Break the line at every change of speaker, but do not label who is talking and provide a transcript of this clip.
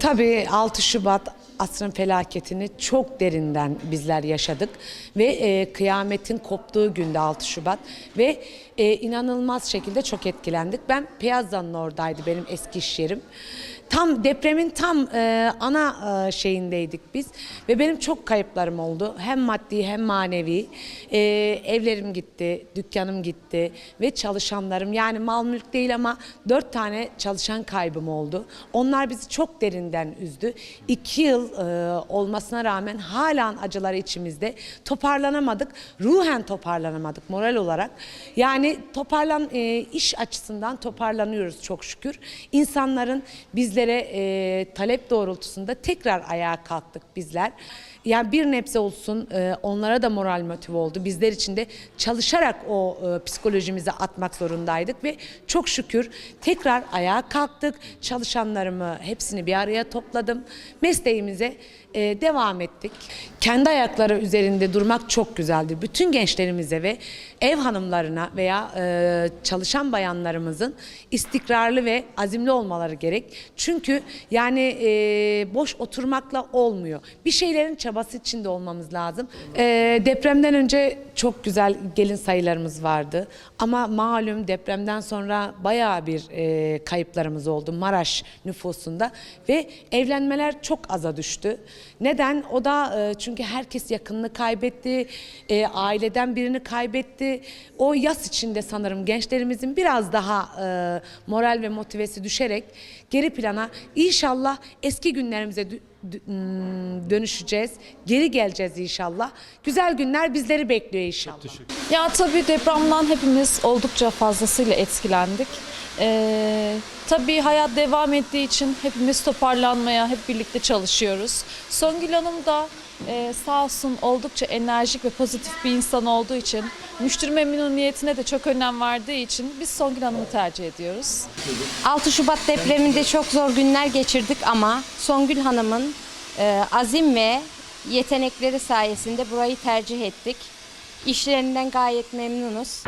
Tabii 6 Şubat asrın felaketini çok derinden bizler yaşadık ve e, kıyametin koptuğu günde 6 Şubat ve e, inanılmaz şekilde çok etkilendik. Ben Piyazza'nın oradaydı benim eski iş yerim. Tam depremin tam e, ana e, şeyindeydik biz ve benim çok kayıplarım oldu. Hem maddi hem manevi. E, evlerim gitti, dükkanım gitti ve çalışanlarım yani mal mülk değil ama dört tane çalışan kaybım oldu. Onlar bizi çok derinden üzdü. İki yıl e, olmasına rağmen halen acıları içimizde. Toparlanamadık. Ruhen toparlanamadık moral olarak. Yani toparlan e, iş açısından toparlanıyoruz çok şükür. İnsanların bizlere e, talep doğrultusunda tekrar ayağa kalktık bizler. Yani bir nebze olsun e, onlara da moral motive oldu. Bizler için de çalışarak o e, psikolojimizi atmak zorundaydık ve çok şükür tekrar ayağa kalktık. Çalışanlarımı hepsini bir araya topladım. Mesleğimize e, devam ettik. Kendi ayakları üzerinde durmak çok güzeldir. Bütün gençlerimize ve ev hanımlarına veya e, çalışan bayanlarımızın istikrarlı ve azimli olmaları gerek. Çünkü yani e, boş oturmakla olmuyor. Bir şeylerin çabası içinde olmamız lazım. E, depremden önce çok güzel gelin sayılarımız vardı. Ama malum depremden sonra bayağı bir e, kayıplarımız oldu Maraş nüfusunda ve evlenmeler çok aza düştü. Neden? O da e, çünkü herkes yakınını kaybetti, e, aileden birini kaybetti. O yas içinde sanırım gençlerimizin biraz daha e, moral ve motivesi düşerek geri plana inşallah eski günlerimize dü- dü- m, dönüşeceğiz. Geri geleceğiz inşallah. Güzel günler bizleri bekliyor inşallah.
Ya tabii depremden hepimiz oldukça fazlasıyla etkilendik. Ee, tabii hayat devam ettiği için hepimiz toparlanmaya hep birlikte çalışıyoruz. Songül Hanım da e, sağ olsun oldukça enerjik ve pozitif bir insan olduğu için müşteri memnuniyetine de çok önem verdiği için biz Songül Hanım'ı tercih ediyoruz.
6 Şubat depreminde çok zor günler geçirdik ama Songül Hanım'ın e, azim ve yetenekleri sayesinde burayı tercih ettik. İşlerinden gayet memnunuz.